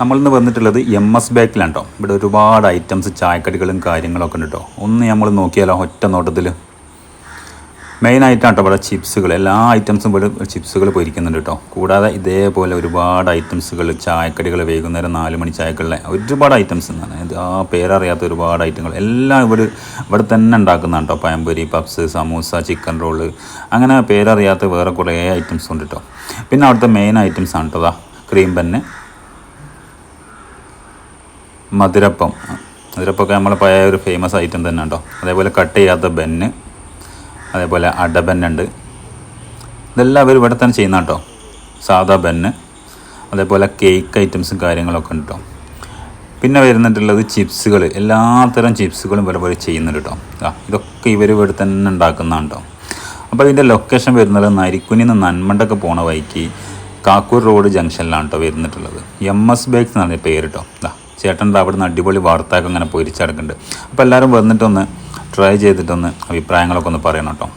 നമ്മളിന്ന് വന്നിട്ടുള്ളത് M S ബാക്കിലാണ് കേട്ടോ ഇവിടെ ഒരുപാട് ഐറ്റംസ് ചായക്കടികളും കാര്യങ്ങളൊക്കെ ഉണ്ട് കേട്ടോ ഒന്ന് നമ്മൾ നോക്കിയാലോ ഒറ്റ നോട്ടത്തിൽ മെയിനായിട്ടാണ് കേട്ടോ ഇവിടെ ചിപ്സുകൾ എല്ലാ ഐറ്റംസും ഇവിടെ ചിപ്സുകൾ പൊരിക്കുന്നുണ്ട് കേട്ടോ കൂടാതെ ഇതേപോലെ ഒരുപാട് ഐറ്റംസുകൾ ചായക്കടികൾ വൈകുന്നേരം നാല് മണി ചായക്കളിലെ ഒരുപാട് ഐറ്റംസ് എന്നാണ്. ഇത് ആ പേരറിയാത്ത ഒരുപാട് ഐറ്റങ്ങൾ എല്ലാം ഇവിടെ ഇവിടെ തന്നെ ഉണ്ടാക്കുന്നതാണ് കേട്ടോ pazhampori puffs samosa chicken roll അങ്ങനെ പേരറിയാത്ത വേറെ കുറേ ഐറ്റംസ് ഉണ്ട് കേട്ടോ പിന്നെ അവിടുത്തെ മെയിൻ ഐറ്റംസ് ആണ് കേട്ടോ ക്രീം പെന്ന് മധുരപ്പം. മധുരപ്പൊക്കെ നമ്മളെ പഴയ ഒരു ഫേമസ് ഐറ്റം തന്നെ ഉണ്ടോ? അതേപോലെ കട്ട് ചെയ്യാത്ത ബെന്ന് അതേപോലെ അടബെന്നുണ്ട് ഇതെല്ലാം അവർ ഇവിടെ തന്നെ ചെയ്യുന്ന കേട്ടോ. സാധാ ബെന്ന് അതേപോലെ കേക്ക് ഐറ്റംസും കാര്യങ്ങളൊക്കെ ഉണ്ട് കേട്ടോ. പിന്നെ വരുന്നിട്ടുള്ളത് ചിപ്സുകൾ എല്ലാത്തരം ചിപ്സുകളും ഇവിടെ പോലെ ചെയ്യുന്നുണ്ട് കേട്ടോ. ഇതൊക്കെ ഇവർ ഇവിടെ തന്നെ ഉണ്ടാക്കുന്നതാണ് കേട്ടോ. അപ്പോൾ ഇതിന്റെ ലൊക്കേഷൻ വരുന്നത് നരിക്കുനിൽ നിന്ന് നന്മണ്ടൊക്കെ പോണ വഴിക്ക് കാക്കൂർ റോഡ് ജംഗ്ഷനിലാണ് കേട്ടോ വരുന്നിട്ടുള്ളത്. എം എസ് ബേക്സ് എന്നാണ് പേര് കേട്ടോ. ചേട്ടന്റെ അവിടുന്ന് അടിപൊളി വാർത്തയൊക്കെ അങ്ങനെ പൊരിച്ചെടുക്കുന്നുണ്ട്. അപ്പോൾ എല്ലാവരും വന്നിട്ടൊന്ന് ട്രൈ ചെയ്തിട്ടൊന്ന് അഭിപ്രായങ്ങളൊക്കെ ഒന്ന് പറയണം കേട്ടോ.